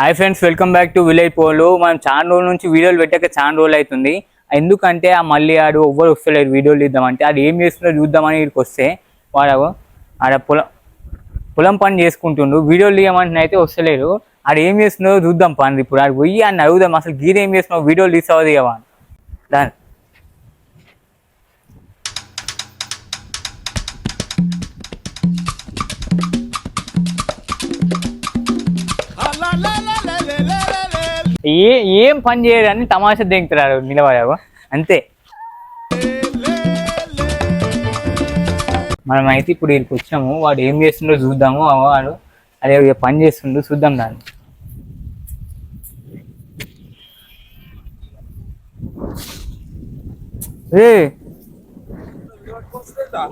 Hi friends welcome back to village pole మనం చాలా రోజుల నుంచి వీడియోలు పెట్టాక చాలా రోజులు అవుతుంది. ఎందుకంటే ఆ మళ్ళీ ఆడు ఎవ్వరు వస్తలేరు వీడియోలు తీద్దామంటే. అది ఏం చేస్తుందో చూద్దామని ఇక్కడికి వస్తే వాడు ఆడ పొలం పొలం పని చేసుకుంటుండు. వీడియోలు తీయమంటే అయితే వస్తలేరు ఆడు ఏం చేస్తుందో చూద్దాం పని ఇప్పుడు. ఆడు పోయి అని అడుగుదాం. అసలు గీత ఏం చేస్తున్నావు వీడియోలు తీసావా తీయవా la la ఏ ఏం పని చేయరు తమాషా దింకుతారు నిలబడావు? అంతే. మనం అయితే ఇప్పుడు వీళ్ళకి వచ్చాము వాడు ఏం చేస్తుండో చూద్దాము వాడు అదే పని చేస్తుండో చూద్దాం దాన్ని. ఏ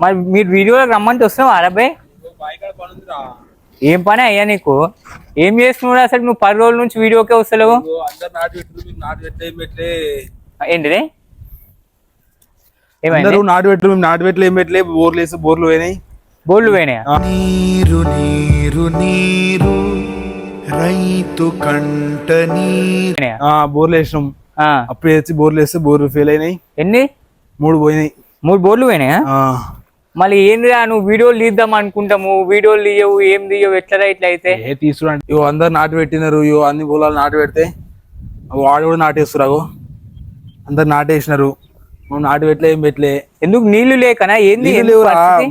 మరి మీరు వీడియోలోకి రమ్మంటే వస్తున్నావు అరబై ఏం పని అయ్యా నీకు? ఏం చేస్తున్నావు అసలు? నువ్వు పది రోజుల నుంచి వీడియోకే వస్తలేవు? ఏంటిది? ఏమైంది? అందరూ నాటు పెట్టు మేము నాటు పెట్టలే ఏం పెట్టలే. బోర్లు వేసి బోర్లు పోయినాయి. బోర్లు పోయినాయా? నీరు నీరు నీరు రైతు కంట నీరు. పోయినాయా? ఆ, బోర్లు వేసినాం. ఆ. అప్పుడు వేసి బోర్లు వేస్తే బోర్లు ఫెయిల్ అయినాయి. ఎన్ని? మూడు పోయినాయి. మూడు బోర్లు పోయినాయా? ఆ, మళ్ళీ ఏందిరా నువ్వు వీడియోలు తీద్దాం అనుకుంటాము వీడియోలు తీయవు ఏం తీయవు ఎట్లా ఇట్లా అయితే ఏ తీసుకురండి ఇవో అందరు నాటు పెట్టినారు ఇవో అన్ని పొలాలు నాటు పెడితే వాడు కూడా నాటేస్తురావు అందరు నాటేసినారు. మేము నాటు పెట్టలే ఏం పెట్టలే. ఎందుకు నీళ్ళు లేకనా? ఏంది?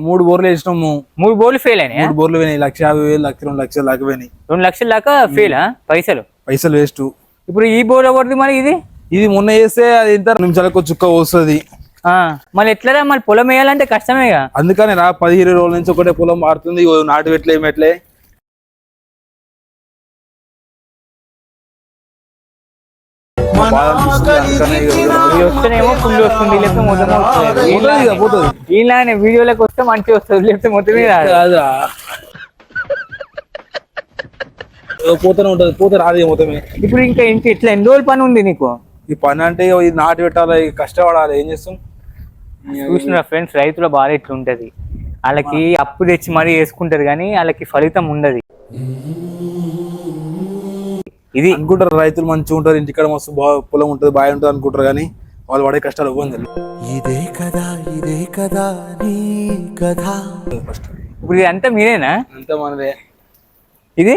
మూడు బోర్లు వేసినాము మూడు బోర్లు ఫెయిల్ అయినాయా? మూడు బోర్లు పోయినాయి లక్ష యాభై వేలు లక్ష రెండు లక్షలు దాకా పోయినాయి. రెండు లక్షల దాకా ఫెయిల్ పైసలు? పైసలు వేస్ట్. ఇప్పుడు ఈ బోర్ ఎవరిది మరి ఇది? ఇది మొన్న వేస్తే అది ఎంత? నిమిషాలకు చుక్క వస్తుంది మళ్ళీ ఎట్లరా? మళ్ళీ పొలం వేయాలంటే కష్టమేగా. అందుకని రా పది ఇరవై రోజుల నుంచి ఒకటే పొలం మారుతుంది. నాటు పెట్టలే ఏం పెట్టలే. బాధ అనిపిస్తుంది. అందుకనే ఇగ ఇవి వస్తేనేమో ఫుల్ వస్తుంది. లేకపోతే వీడియోలోకి వస్తే మంచిగా వస్తుంది లేకపోతే మొత్తమే రాదు. పోతూనే ఉంటది పోతే రాదు మొత్తమే. ఇప్పుడు ఇంకా ఇంకా ఇట్లా ఎన్ని రోజులు పని ఉంది నీకు? ఈ పని అంటే ఇది నాటు పెట్టాలి కష్టపడాలి ఏం చేస్తాం? చూసిన ఫ్రెండ్స్ రైతుల బాధ ఇట్లా ఉంటది వాళ్ళకి అప్పు తెచ్చి మరీ వేసుకుంటారు కానీ వాళ్ళకి ఫలితం ఉండదు. ఇది అనుకుంటారు రైతులు మంచిగా ఉంటారు ఇంటికాడ మస్తు బాగా పొలం ఉంటుంది బాగా ఉంటుంది అనుకుంటారు కానీ వాళ్ళు పడే కష్టాలు ఇవ్వండి ఇదే కదా ఇదే కదా నీ కథ ఇప్పుడు ఇది అంతా మీరేనా? అంతే మనదే. ఇది?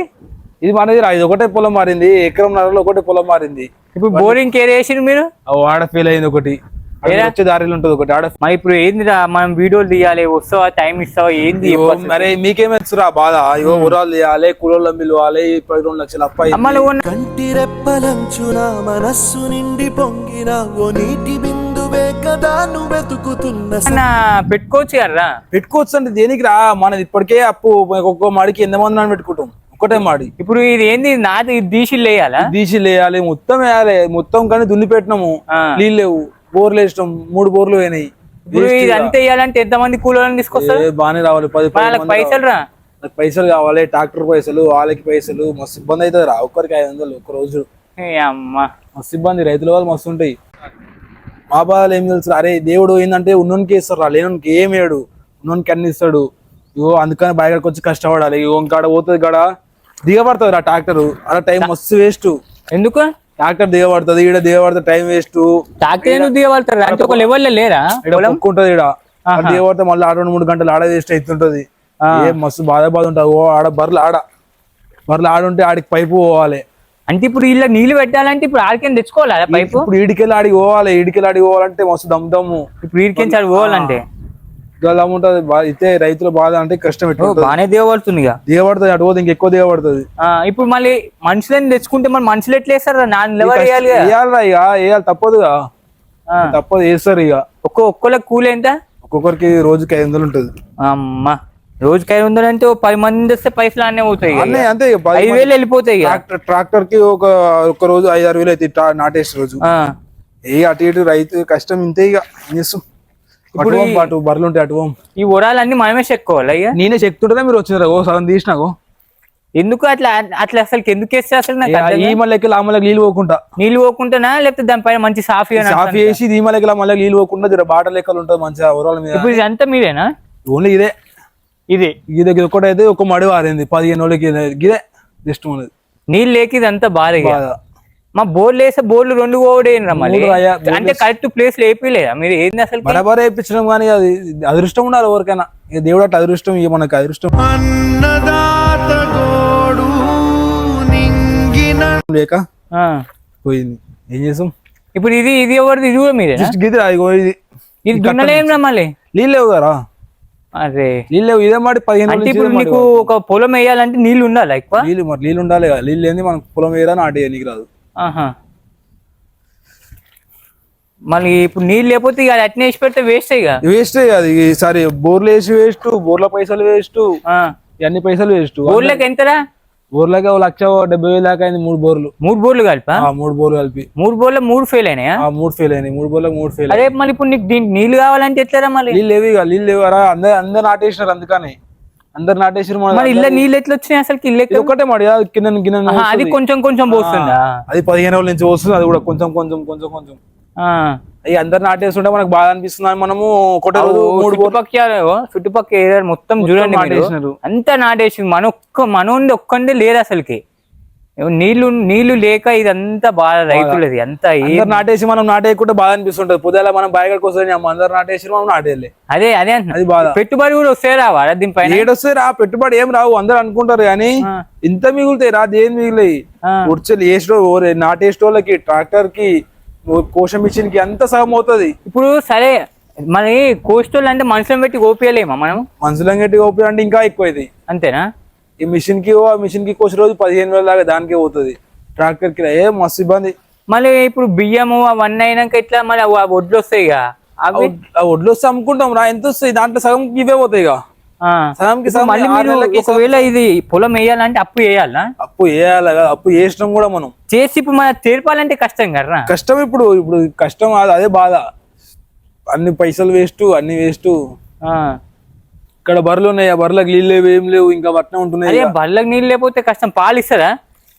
ఇది మనది రా ఇది ఒకటే పొలం మారింది ఎకరం నరలో ఒకటే పొలం మారింది. ఇప్పుడు బోరింగ్ కేర్ చేసిరు మీరు? ఆ ఆడ ఫెయిల్ అయింది ఒకటి? వచ్చే దారిలో ఉంటుంది ఒకటి. ఆడ మరి ఇప్పుడు ఏందిరా మనం వీడియోలు తీయాలి వస్తావా టైం ఇస్తావా ఏంది మరి మీకేమెచ్చురా బాధ? ఇగో ఉరాలు తీయాలి కూలోళ్ళని పిలవాలి పది రెండు లక్షలు అప్ప అయింది. మళ్ళీ ఉన్న- కంటి రెప్పలంచున మనస్సు నిండి పొంగిన ఓ నీటి బిందువే కదా నువ్వు వెతుకుతున్న పెట్టుకోవచ్చు కదరా పెట్టుకోవచ్చు అంటే దేనికి రా? మనది ఇప్పటికే అప్పు. ఒక్కొక్క మాడికి ఎంత మంది పెట్టుకుంటాం. ఒకటే మాడి. ఇప్పుడు ఇది ఏంది? నాది ఇది దీషిల్ వేయాలా దీసి వేయాలి మొత్తం వేయాలి. మొత్తం కానీ దున్ని పెట్టినాము. నీళ్ళు లేవు. బోర్లు వేసినాం మూడు బోర్లు పోయినాయి. ఇప్పుడు ఇది అంతా ఎంత మంది కూలీలను తీసుకొస్తారు? ఏ బాగానే రావాలి పది వాళ్ళకి పైసలు రా. నాకు పైసలు కావాలి ట్రాక్టర్ పైసలు వాళ్ళకి పైసలు మస్తు ఇబ్బంది అవుతుంది రా. ఒక్కరికి ఐదు వందలు ఒక్క రోజు. అమ్మా. మస్తు ఇబ్బంది రైతుల వాళ్ళు మస్తు ఉంటాయి. మా బాధలు ఏం తెలుసు అరే దేవుడు ఏంటంటే ఉన్నోనికి ఇస్తారు రా లేనోనికి ఏం వేయడు. ఉన్నోనికి అన్ని ఇస్తాడు. ఇగో అందుకని బయటకు వచ్చి కష్టపడాలి. ఇగో ఇంకాడ పోతుంది కాడ. దిగబడుతుంది రా ట్రాక్టర్. అలా టైం మస్తు వేస్ట్. ఎందుకు? ట్రాక్టర్ దిగబడుతుంది ఈడ దిగబడితే టైం వేస్ట్ టాక్టర్ ఎందుకు దిగబడతారు అంటే ఒక లెవెల్ లేరా? ఉంటుంది ఈడ. దిగబడితే మళ్ళీ ఆడ రెండు మూడు గంటలు ఆడ వేస్ట్ అవుతుంటది. ఏ మస్తు బాధ బాధ ఉంటుంది ఓ ఆడ బర్రెలు ఆడ. బర్రెలు ఆడుంటే ఆడికి పైపు పోవాలి. అంటే ఇప్పుడు ఇలా నీళ్ళు పెట్టాలంటే ఇప్పుడు ఆడికేం తెచ్చుకోవాలా? పైపు? ఇప్పుడు ఈడికెళ్ళి ఆడికి పోవాలి. ఈడికెళ్ళి ఆడికి పోవాలంటే మస్తు దమ్ దమ్ము. ఇప్పుడు వీడికేం చాలు పోవాలంటే? దమ్ ఉంటుంది. అయితే రైతుల బాధ అంటే కష్టం బాగానే దిగబడుతుంది ఇక. దిగబడుతుంది అటు పోతే ఇంకెక్కువ దిగబడుతుంది. ఇప్పుడు మళ్ళీ మనుషులని తెచ్చుకుంటే మరి మనుషులు ఎట్లా వేస్తారు. వేయాలిరా ఇక వేయాలి తప్పదుగా తప్పదు వేస్తారు ఇక. ఒక్క ఒక్కళ్ళకి కూలి ఎంత? ఒక్కొక్కరికి రోజుకి ఐదు వందలు ఉంటుంది. అమ్మా రోజుకి ఐదు వందలు అంటే పది మంది వస్తే పైసలు అన్నీ పోతాయి అంతే ఐదు వేలు వెళ్ళిపోతాయి. ట్రాక్టర్ ట్రాక్టర్కి ఒక ఒక రోజు ఐదు ఆరు వేలు అయితే నాటేసి రోజు. ఆ, ఏ అటు ఇటు రైతు కష్టం ఇంతే ఇక. చేస్తాం? ఇప్పుడు అటు బర్రెలు ఉంటాయి అటు పోం. ఈ ఉరాలన్నీ మనమే చెక్కోవాలి అయ్యా. నేనే చెప్తుంటే మీరు వచ్చినారు? ఓ సగం తీసినాకు ఎందుకు అట్లా అట్లా అసలు ఎందుకు వేస్తే అసలు నాకు ఈ మళ్ళీ ఆ మళ్ళీ నీళ్ళు పోకుండా. నీళ్ళు పోకుంటానా లేకపోతే దానిపైన మంచి సాఫీ సాఫ్ చేసి ఈ మళ్ళీ మళ్ళీ నీళ్ళు పోకుండా జర బాట లెక్కలు ఉంటుంది మంచిగా ఊరాల మీద. ఇప్పుడు ఇదంతా మీరేనా ఓన్లీ ఇదే. ఇది. ఇది ఒకటైతే ఒక మడి వారింది పదిహేను రోజులకి ఇదే- ఇదే జస్ట్ మనది నీళ్ళు లేక ఇదంతా. బాధ. మా బోర్లు వేస్తే బోర్లు రెండు ఓడేనరా మళ్ళీ. అంటే కరెక్ట్ ప్లేస్ లేపిలేదా మీరు ఏంది అసలు బరాబర్ వేయించడం కానీ అది అదృష్టం ఉండాలి ఎవరికైనా. ఇక దేవుడు అట్లా అదృష్టం ఇక మనకు అదృష్టం. లేక. పోయింది. ఏం చేసాం? ఇప్పుడు ఇది ఇది ఎవరిది? ఇది కూడా మీరేనా జస్ట్ గీతి ఇది. ఇది దున్నలేం రా మళ్ళీ? నీళ్ళు లేవు కదా అరే. నీళ్ళు లేవు ఇదే మాట పదిహేను అంటే ఇప్పుడు నీకు ఒక పొలం వేయాలంటే నీళ్ళు ఉండాలా ఎక్కువ. నీళ్ళు మరి నీళ్ళు ఉండాలి కదా. నీళ్ళు ఏంది మనకు పొలం వేయరా నాటే నీకు రాదు. ఆహా. మళ్ళీ ఇప్పుడు నీళ్ళు లేకపోతే ఇక అట్నే వేసి పెడితే వేస్ట్ ఇక. వేస్ట్ అది ఈసారి బోర్లు వేసి వేస్ట్ బోర్ల పైసలు వేస్ట్. ఇవన్నీ పైసలు వేస్ట్ బోర్లకి ఎంతరా? బోర్లకి లక్ష డెబ్బై వేలు దాకా అయింది మూడు బోర్లు. మూడు బోర్లు కలిపా? ఆ మూడు బోర్లు కలిపి. మూడు బోర్లు మూడు ఫెయిల్ అయినాయా? ఆ మూడు ఫెయిల్ అయినాయి. మూడు బోర్లకు మూడు ఫెయిల్ అదే మళ్ళీ ఇప్పుడు నీకు నీళ్ళు కావాలంటే ఎట్లరా మళ్ళీ? నీళ్ళు లేవు ఇక. నీళ్ళు లేవరా అందరు అందరు నాటేసినారు అందుకని. అందరు నాటేసారు మరి ఇళ్ళ నీళ్ళు ఎట్లా వచ్చినాయి అసలు ఇల్లు ఇది ఒక్కటే మాట కింద గిన్నె అది కొంచెం కొంచెం పోస్తుందా? అది పదిహేను రోజుల నుంచి వస్తుంది అది కూడా కొంచెం కొంచెం కొంచెం కొంచెం. అవి అందరు నాటేస్తుంటే మనకు బాధ అనిపిస్తుంది? మనము ఒకటే మూడు చుట్టుపక్కల ఏరియా మొత్తం చూడండి మీరు. నాటేసినారు. అంతా నాటేసి మన ఒక్క మనోంది ఒక్కందే లేదు అసలుకి. నీళ్ళు నీళ్ళు లేక ఇదంతా బాధ రైతులది. అంతా నాటేసి మనం నాటేయకుంటే బాధ అనిపిస్తుంటది. పొద్దుల మనం బాయిగడికి వస్తుంది అందరు నాటేసి మనం నాటేయాలి. అదే అదే. అది బాధ. పెట్టుబడి కూడా వస్తే రావాలా దీనిపైన? ఏడొస్తే రా పెట్టుబడి ఏం రావు అందరు అనుకుంటారు కానీ. ఇంత మిగులుతాయి రా దేని మిగిలినాయి? ఆ. ఉడ్చలు వేసిన నాటేసేటోళ్ళకి ట్రాక్టర్కి కోశ మిషన్కి అంత సగం అవుతుంది. ఇప్పుడు సరే మరి కోస్టల్ అంటే మనుషులను పెట్టి ఓపియలేమా మనం? మనుషులం గట్టి ఓపి అంటే ఇంకా ఎక్కువ ఇది అంతేనా? ఈ మిషన్కి ఆ మిషన్కి కోసే రోజు పదిహేను వేల దాకా దానికే పోతుంది. ట్రాక్టర్కి ఏ మస్తు ఇబ్బంది. మళ్ళీ ఇప్పుడు బియ్యము అవన్నీ అయినాక ఇట్లా మళ్ళీ ఆ వడ్లు వస్తాయి వడ్లు వస్తే అమ్ముకుంటాం రా. ఎంత వస్తాయి? దాంట్లో సగం ఇవే పోతాయి. సగంకి మళ్ళీ మీరు ఒకవేళ ఇది పొలం వేయాలంటే అప్పు వేయాలా? అప్పు వేయాలి కదా. అప్పు వేసినాం కూడా మనం. చేసి ఇప్పుడు మన తీర్పాలంటే కష్టం కదా కష్టం ఇప్పుడు ఇప్పుడు కష్టం అదే బాధ. అన్ని పైసలు వేస్ట్ అన్ని వేస్ట్. ఇక్కడ బర్రెలు ఉన్నాయి? ఆ బర్రెలకు నీళ్ళు లేవు ఏం లేవు ఇంకా పట్నం ఉంటున్నాయి అదే బళ్ళకి నీళ్ళు లేకపోతే కష్టం. పాలు ఇస్తారా?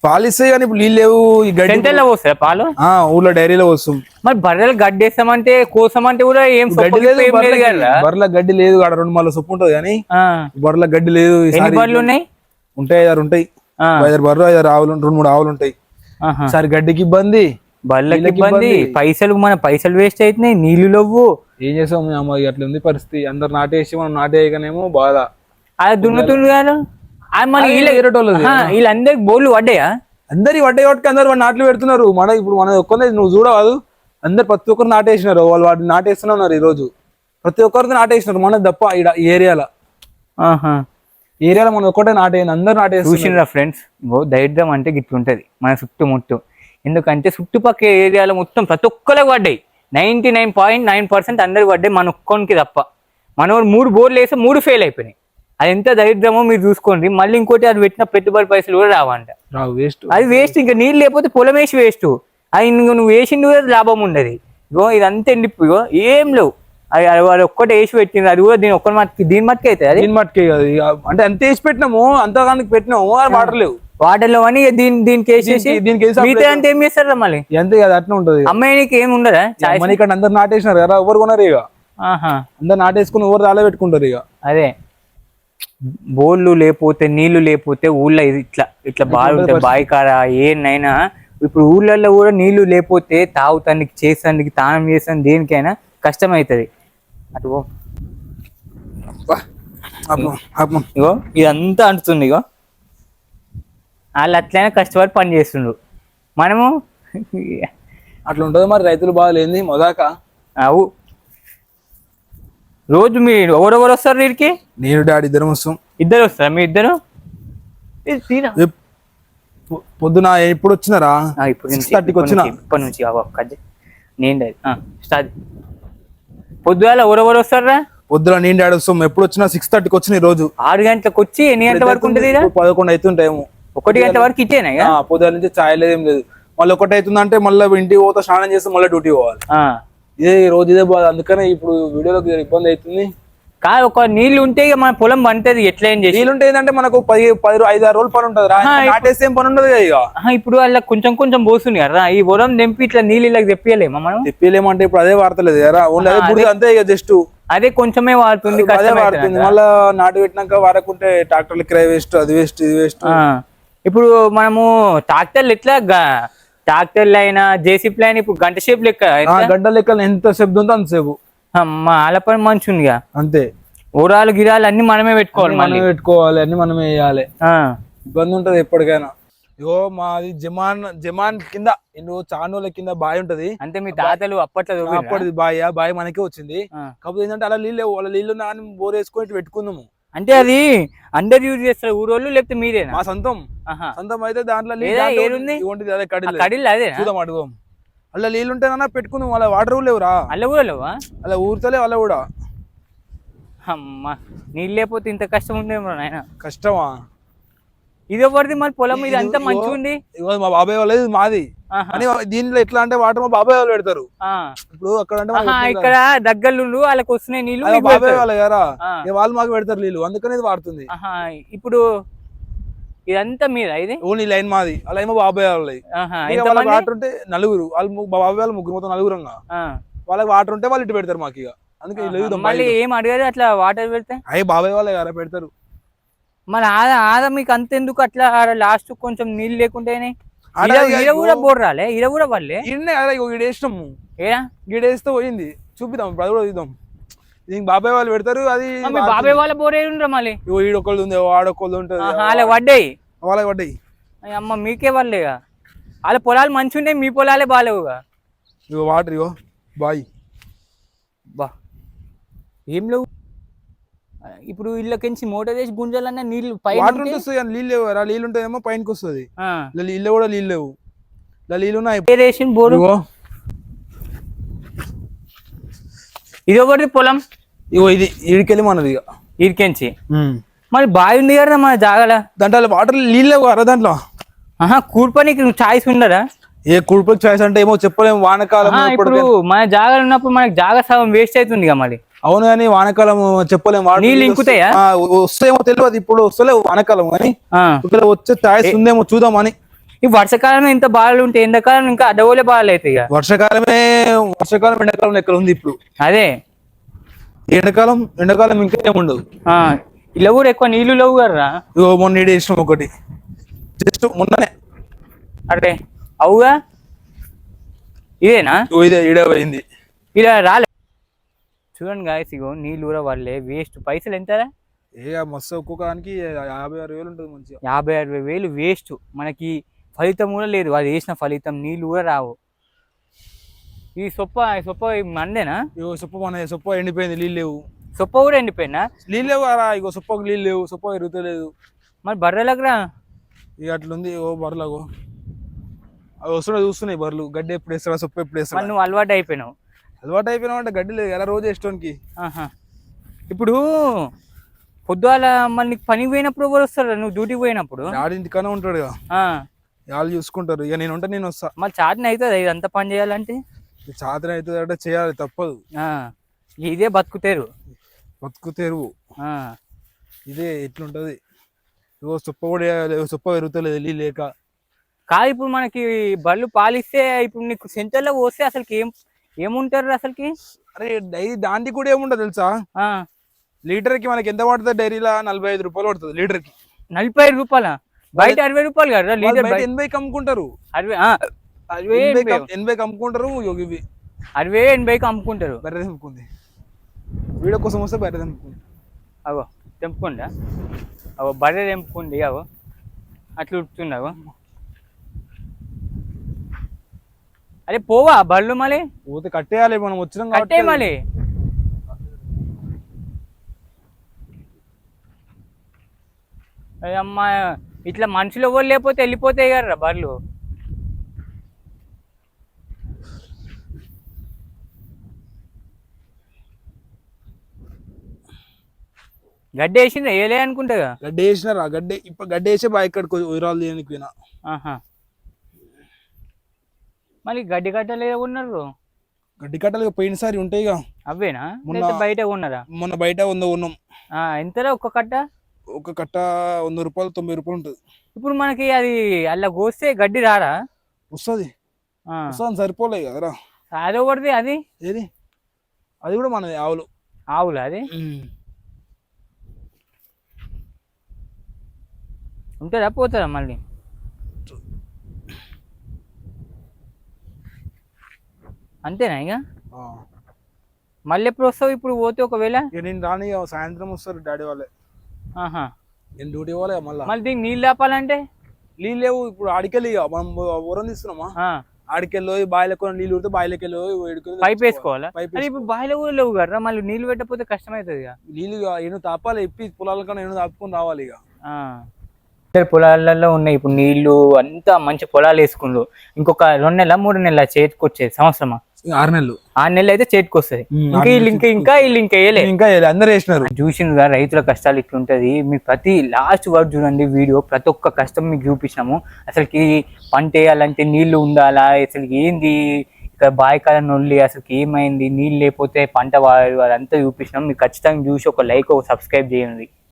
పాలు ఇస్తాయి కానీ ఇప్పుడు నీళ్ళు లేవు ఈ గడ్డి సెంటర్లో పోస్తారా పాలు? ఆ ఊర్లో డైరీలో వస్తాం మరి బర్రెలు గడ్డేస్తామంటే కోసమంటే కూడా ఏం గడ్డి సొప్ప లేదు గిప్ప ఏం లేదు బర్రెలకి. కదా. బర్రెలకు గడ్డి లేదు ఆడ రెండు మళ్ళీ సొప్పు ఉంటది కానీ ఆ. బర్రెల గడ్డి లేదు ఎన్ని ఈసారి బర్రెలు ఉన్నాయి? ఉంటాయి ఐదారు ఉంటాయి. ఆ. ఐదారు బర్రెలు ఐదారు ఆవులు రెండు మూడు ఆవులు ఉంటాయి. ఆహా. ఈసారి గడ్డికి ఇబ్బంది బళ్ళకి ఇబ్బంది. పైసలు మన పైసలు వేస్ట్ అవుతున్నాయి నీళ్ళు లేవు. ఏం చేస్తాం మీ అమ్మ అట్లా ఉంది పరిస్థితి. అందరు నాటేసి మనం నాటేయగానేమో బాధ. అది దున్నుతుండు కదా మన వీళ్ళందరికి బోర్లు పడ్డాయా? అందరి వడ్డే వాటికి అందరు నాట్లు పెడుతున్నారు. మన ఇప్పుడు మన ఒక్కనే నువ్వు చూడవాదు అందరు ప్రతి ఒక్కరు నాటేసినారు. వాళ్ళు వాటిని నాటేస్తూనే ఉన్నారు ఈ రోజు ప్రతి ఒక్కరితో నాటేసినారు. మన తప్ప ఈ ఏరియాలో. ఏరియాలో మన ఒక్కటే నాటేయండి అందరు నాటేస్తున్నారు. చూసిండ్రా ఫ్రెండ్స్ దరిద్రం అంటే గిట్లుంటది. మన చుట్టుముట్టు. ఎందుకంటే చుట్టుపక్కల ఏరియాలో మొత్తం ప్రతి ఒక్కరికి పడ్డాయి. Ninety nine point nine percent అందరికి పడ్డాయి మన ఒక్కొనికి తప్ప. మనవాడు మూడు బోర్లు వేస్తే మూడు ఫెయిల్ అయిపోయినాయి. అది ఎంత దరిద్రమో మీరు చూసుకోండి. మళ్ళీ ఇంకోటి అది పెట్టిన పెట్టుబడి పైసలు కూడా రావంట. రావు వేస్ట్ అది వేస్ట్ ఇంకా నీళ్ళు లేకపోతే పొలం వేసి వేస్ట్ అది నువ్వు వేసింది కూడా లాభం ఉండదు. ఇగో ఇదంతా ఎండిపో ఏం లేవు. అది వాడు ఒక్కటి వేసి పెట్టింది అది కూడా దీని ఒక్కటి మట్టుకి దీని మట్టుకు అవుతుంది అది దీని మట్టుకే అంటే అంత వేసి పెట్టినాము అంతగానికి పెట్టినాము వాటర్ లేవు వాటర్లో అని దీని దీనికి వేసేసి దీనికి- మిగతా అంతా ఏం చేస్తారా మళ్ళీ? అంతే కదా అట్లా ఉంటది. అమ్మాయికి ఏమి ఉండదా? మన ఇక్కడ అందరు నాటేసినారు కదా ఎవరు కొన్నారు ఇక. ఆహా. అందరు నాటేసుకుని ఎవరు రాలే పెట్టుకుంటారు ఇక. అదే. బోర్లు లేకపోతే నీళ్ళు లేకపోతే ఊళ్ళో ఇది ఇట్లా ఇట్లా బావి ఉంటాయి బావి కాడ ఏనైనా ఇప్పుడు ఊళ్ళల్లో కూడా నీళ్ళు లేకపోతే తాగుతానికి చేస్తానికి తానం చేస్తానికి దేనికైనా కష్టం అవుతుంది. అటు ఇగో ఇదంతా అంటుతుంది ఇగో. వాళ్ళు అట్లయినా కష్టపడి పని చేస్తుండ్రు. మనము అట్లా ఉంటది మరి రైతులు బాగాలేంది మొదాక? అవు. రోజు మీరు ఎవరెవరు వస్తారు వీరికి నేను డాడీ ఇద్దరం వస్తాం. ఇద్దరు వస్తారా? మీ ఇద్దరు? పొద్దున ఎప్పుడు వచ్చినారా? ఇప్పుడు సిక్స్ నుంచి, థర్టీకి ఇప్పటి వచ్చిన? నుంచి, ఇప్పటి చేయి. నేను డాడీ. ఆ, స్టార్ట్. పొద్దుగాల ఎవరెవరు వస్తారా? పొద్దున నేను డాడీ వస్తాం. ఎప్పుడు వచ్చినా? సిక్స్ థర్టీకి వచ్చిన ఈ రోజు. ఆరు గంటలకు వచ్చి ఎన్ని గంటల వరకు ఉంటుంది పదకొండు అవుతుంటాయేమో ఒకటి గంట వరకు ఇచ్చేనా పొద్దున నుంచి ఛాయ్ లేదు ఏం లేదు. మళ్ళీ ఒకటి అవుతుందంటే మళ్ళీ ఇంటికి పోతా స్నానం చేస్తే మళ్ళీ డ్యూటీ పోవాలి. ఇదే ఈ రోజు ఇదే బాధ. అందుకనే ఇప్పుడు వీడియోలో ఇబ్బంది అవుతుంది. కాదు ఒక నీళ్ళు ఉంటే ఇక మన పొలం పంటది ఎట్లా ఏం చేసి? వీలుంటే ఏంటంటే మనకు పది పది ఐదు ఆరు రోజులు పని ఉంటుంది నాటేస్తే ఏం పని ఉండదు కదా ఇక? ఇప్పుడు వాళ్ళ కొంచెం కొంచెం పోస్తుంది కదా ఈ పొలం తెంపి ఇట్లా నీళ్ళు ఇలా తెప్పియలేమా మనం తెప్పలేమంటే ఇప్పుడు అదే వాడతలేదు కదా ఓన్లీ అదే బుడిద అంతే ఇక జస్ట్. అదే కొంచెమే వాడుతుంది అదే వాడుతుంది. మళ్ళా నాటు పెట్టినాక వాడకుంటే ట్రాక్టర్లు కిరాయి వేస్ట్ అది వేస్ట్ ఇది వేస్ట్. ఇప్పుడు మనము ట్రాక్టర్లు ఎట్లా ట్రాక్టర్లు అయినా జేసీపీలు అయినా ఇప్పుడు గంట సేపు లెక్క? గడ్డ లెక్కలు ఎంత సేపు ఉందో అంతసేపు వాళ్ళ పని మంచి ఉందిగా అంతే. ఊరాలు గిరాలు అన్ని మనమే పెట్టుకోవాలి మనమే పెట్టుకోవాలి అన్ని మనమే వేయాలి ఇబ్బంది ఉంటది ఎప్పటికైనా. ఇగో మాది జమాన్ జమాన్ కింద ఎన్నో చానోళ్ళ కింద బావి ఉంటది. అంటే మీ తాతలు అప్పట్లో? అప్పటిది ఆ బావి మనకే వచ్చింది. కాకపోతే ఏంటంటే అలా నీళ్ళు. వాళ్ళ నీళ్ళు నాని బోర్ వేసుకొని పెట్టుకుందాము. అంటే అది అందరు యూజ్ చేస్తారు ఊరోళ్ళు లేకపోతే మీరేనా? మా సొంతం. సొంతం అయితే దాంట్లో ఏదా, అదే కడిలే. కడిల్ చూద్దాం అడుగుదాం. అలా నీళ్ళు ఉంటేనన్నా పెట్టుకుందాం వాళ్ళ వాటర్ లేవురా. అల్ల కూడా లేవా? అలా ఊరితలే వాళ్ళ కూడా. అమ్మా నీళ్ళు లేకపోతే ఇంత కష్టం ఉందేమో నాయన. కష్టమా? ఇది ఎవరిది మరి? పొలం ఇది అంతా మంచిగా ఉంది మా బాబాయ్ వాళ్ళది ఇది మాది. అని దీంట్లో ఎట్లా అంటే వాటర్ మా బాబాయ్ వాళ్ళు పెడతారు. ఇప్పుడు అక్కడ అంటే ఇక్కడ దగ్గరలు వాళ్ళకి వస్తున్నాయి నీళ్ళు బాబాయ్. వాళ్ళ వాళ్ళు మాకు పెడతారు నీళ్ళు అందుకని ఇది వాడుతుంది. ఇప్పుడు ఇదంతా మీద ఇది? ఓన్లీ లైన్ మాది. ఆ లైన్ మా బాబాయ్ వాళ్ళది. వాళ్ళకి వాటర్ ఉంటే నలుగురు. వాళ్ళు బాబాయ్ వాళ్ళు ముగ్గురు మొత్తం నలుగురంగా. వాళ్ళకి వాటర్ ఉంటే వాళ్ళు ఇటు పెడతారు మాకు ఇక. అందుకే మళ్ళీ ఏం అడగదు అట్లా వాటర్ పెడితే? అయ్యి బాబాయ్ వాళ్ళే గారా పెడతారు. మరి ఆద ఆద మీకు అంత ఎందుకు అట్లా లాస్ట్ కొంచెం నీళ్ళు లేకుంటేనే? ఈడ కూడా బోర్ రాలే కూడా వాళ్ళే ఇన్నే కదా ఇక ఈడ వేసినాము ఏడా? పోయింది. చూపిద్దాం ఇప్పుడు అది కూడా చూద్దాం. దీనికి బాబాయ్ వాళ్ళు పెడతారు అది బాబాయ్ వాళ్ళ బోర్ ఉండరా మళ్ళీ? ఈడొకళ్ళు ఉంది ఆడొకళ్ళు ఉంటుంది. వాళ్ళ పడ్డాయి? వాళ్ళకి పడ్డాయి. అమ్మ మీకే వాళ్ళేగా వాళ్ళ పొలాలు మంచిగా ఉన్నాయి మీ పొలాలే బాగాలేవుగా ఇగో వాటర్ ఇగో బాయ్. బా. ఏం లేవు. ఇప్పుడు ఇళ్ళకించి మోటార్ వేసి గుంజాలన్నా నీళ్ళు పైన వాటర్ వస్తుంది నీళ్ళు లేవు రా నీళ్ళు ఉంటేనేమో పైనకి వస్తుంది ఆ. ఇలా నీళ్ళు కూడా నీళ్ళు లేవు. ఇలా నీళ్ళు ఉన్నాయి. బోరు. ఇది ఒకటి పొలం. ఇగో ఇది ఈడికెళ్ళి మనది ఇక. ఇరికెంచి మరి బావి ఉంది కదా మన జాగల? దాంట్లో వాటర్ నీళ్ళు లేవు అరా దాంట్లో? ఆహా కూర్పనికి ఛాయిస్ ఉండదా? ఏ కుడుపులకు చాయిస్ అంటే ఏమో చెప్పలేము వానకాలం ఇప్పుడు మన జాగలు ఉన్నప్పుడు మనకి జాగ సగం వేస్ట్ అవుతుంది కదా మరి. అవును కానీ వానకాలం చెప్పలేము నీళ్ళు ఇంకుతాయా? వస్తాయేమో తెలియదు ఇప్పుడు వస్తలేవు వానకాలం కానీ. ఇక్కడ వచ్చే చాయిస్ ఉందేమో చూద్దామని. ఈ వర్షాకాలం ఇంత బాగా ఉంటే ఎండాకాలం ఇంకా అడవులే బాగాలు అవుతాయి ఇక. వర్షాకాలమే వర్షాకాలం ఎండాకాలం ఎక్కడ ఉంది ఇప్పుడు. అదే. ఎండాకాలం ఎండాకాలం ఇంకా ఏముండదు ఇలా కూడా ఎక్కువ నీళ్ళు లేవు కదా ఇగో మొన్న వేసినాం ఒకటి. జస్ట్ మొన్ననే. అరే అవుగా? ఇదేనా? ఇదే ఈడ పోయింది. ఇలా రాలే. చూడండి గాయస్ ఇగో నీళ్ళు కూడా వాళ్ళే వేస్ట్ పైసలు ఎంత ఏ మస్తు ఒక్కొక్క దానికి యాభై ఆరు వేలు ఉంటుంది మంచిగా. యాభై అరవై వేలు వేస్ట్ మనకి ఫలితం కూడా లేదు. అది వేసిన ఫలితం నీళ్ళు కూడా రావు. ఈ సొప్ప ఈ సొప్ప మందేనా? ఇగో సొప్ప మన సొప్ప ఎండిపోయింది నీళ్ళు లేవు. సొప్ప కూడా ఎండిపోయినా నీళ్ళు లేవు రా ఇగో సొప్పకు నీళ్ళు లేవు సొప్ప ఎరుగుతలేదు. మరి బర్రెలకు రా. ఇక అట్లుంది ఓ బర్రెలకు. అవి వస్తున్నాయి చూస్తున్నాయి బర్రెలు. గడ్డి ఎప్పుడు వేస్తారా సొప్ప ఎప్పుడు వేస్తారా? నువ్వు అలవాటు అయిపోయినావు. అలవాటు అయిపోయినామంటే గడ్డి లేదు ఎలా రోజు వేసుకోనికి ఆహా. ఇప్పుడు పొద్దుగాల మళ్ళీ నీకు పనికి పోయినప్పుడు ఎవరు వస్తారు నువ్వు డ్యూటీకి పోయినప్పుడు? ఆడింటికనే ఉంటాడు ఇక ఆ, వాళ్ళు చూసుకుంటారు. ఇక నేను ఉంటే నేను వస్తా. మళ్ళీ చాటన అవుతుంది ఇదంతా పని చేయాలంటే? చాతన అవుతుంది అంటే చేయాలి తప్పదు. ఇదే బతుకుతారు. బతుకు తెరువు ఆ, ఇదే ఎట్లుంటది? ఇగో సొప్ప కూడా సొప్ప పెరుగుతలేదు వెళ్ళి లేక. కాదు ఇప్పుడు మనకి బళ్ళు పాలిస్తే ఇప్పుడు నీకు సెంటర్లో పోస్తే అసలుకి ఏం ఏముంటారు అసలుకి? అరే డైరీ దానికి కూడా ఏముండదు తెలుసా? ఆ, లీటర్కి మనకి ఎంత పడుతుంది డైరీలా? నలభై ఐదు రూపాయలు పడుతుంది లీటర్కి నలభై ఐదు రూపాయల? బయట అరవై రూపాయలు కదా లీటర్ బయట బయట. ఎనభైకి అమ్ముకుంటారు. అరవై ఆ, అరవై ఎనభైకి ఎనభై. అమ్ముకుంటారు ఇవి. అరవై ఎనభైకి అమ్ముకుంటారు. బర్రె తెంపుకుంది. వీడియో కోసం వస్తే బర్రె తెంపుకుంది. అవో తెంపుకుండా అవో బర్రె తెంపుకుంది అవో అట్లా ఉడుతుంది అవో అరే పోవా బళ్ళు మళ్ళీ? పోతే కట్టేయాలి మనం వచ్చినాం కట్టే మళ్ళీ. అమ్మా ఇట్లా మనుషులు ఎవరు లేకపోతే వెళ్ళిపోతాయి కదా బర్రెలు గడ్డి వేసిందా వేయలే అనుకుంటా. గడ్డి వేసినారా? గడ్డి ఇప్పుడు గడ్డి వేసే బాగా ఇక్కడికి ఉయరాలు తీయడానికి పోయినా. ఆహా. మళ్ళీ గడ్డి కట్టలే ఉన్నారు. గడ్డి కట్టలు పోయినసారి ఉంటాయి అవేనా మొన్న- బయట ఉన్నారా? మొన్న బయట వంద ఉన్నాం ఎంతరా ఒక్క కట్ట? ఒక కట్ట వంద రూపాయలు తొంభై రూపాయలు ఉంటుంది. ఇప్పుడు మనకి అది అలా కోస్తే గడ్డి రారా? వస్తుంది. సరిపోలే కదరా అదో ఒకటిది అది? ఏది? అది కూడా మనది ఆవులు. ఆవులు అది? ఉంటుందా పోతుందా మళ్ళీ? అంతేనా ఇక. మళ్ళీ ఎప్పుడు వస్తావు ఇప్పుడు పోతే ఒకవేళ? ఇక నేను రాని సాయంత్రం వస్తారు డాడీ వాళ్ళే. ఆహా. నేను డ్యూటీ పోలే మళ్ళీ. మళ్ళీ దీనికి నీళ్ళు లేపాలంటే నీళ్ళు లేవు ఇప్పుడు ఆడికెళ్ళి మనం ఊరం తీస్తున్నామా? ఆడికెళ్ళి బాయిలకు నీళ్ళు ఉడితే బాయిలకి వెళ్ళి వేడుకొని పైప్ వేసుకోవాలా? ఇప్పుడు బావిలో కూడా లేవు కదా మళ్ళీ నీళ్ళు పెట్టకపోతే కష్టమవుతుంది ఇక నీళ్ళు ఎన్నో తాపాలి ఎప్పి పొలాల కన్నా ఎన్నో తాపుకొని రావాలి ఇక పొలాలలో ఉన్నాయి ఇప్పుడు నీళ్ళు అంతా మంచి పొలాలు వేసుకుండ్రు. ఇంకొక రెండు నెలల మూడు నెలల చేతికి వచ్చేది సంవత్సరమా? ఆరు నెలలు. ఆరు నెలలు అయితే చేతికి వస్తుంది. ఇంకా వీళ్ళు ఇంకా ఇంకా వీళ్ళు ఇంకా వేయలే. ఇంకా అందరూ వేసినారు. చూసిందిగా రైతుల కష్టాలు ఇట్లుంటది. మీకు ప్రతి లాస్ట్ వరకు చూడండి వీడియో ప్రతి ఒక్క కష్టం మీకు చూపించినాము. అసలుకి పంట వేయాలంటే నీళ్ళు ఉండాలా? అసలు ఏంది? ఇక్కడ బాయికాల నొల్లి అసలు ఏమైంది? నీళ్ళు లేకపోతే పంట వాడు అదంతా చూపించినాం మీకు ఖచ్చితంగా చూసి ఒక లైక్ ఒక సబ్స్క్రైబ్ చేయండి.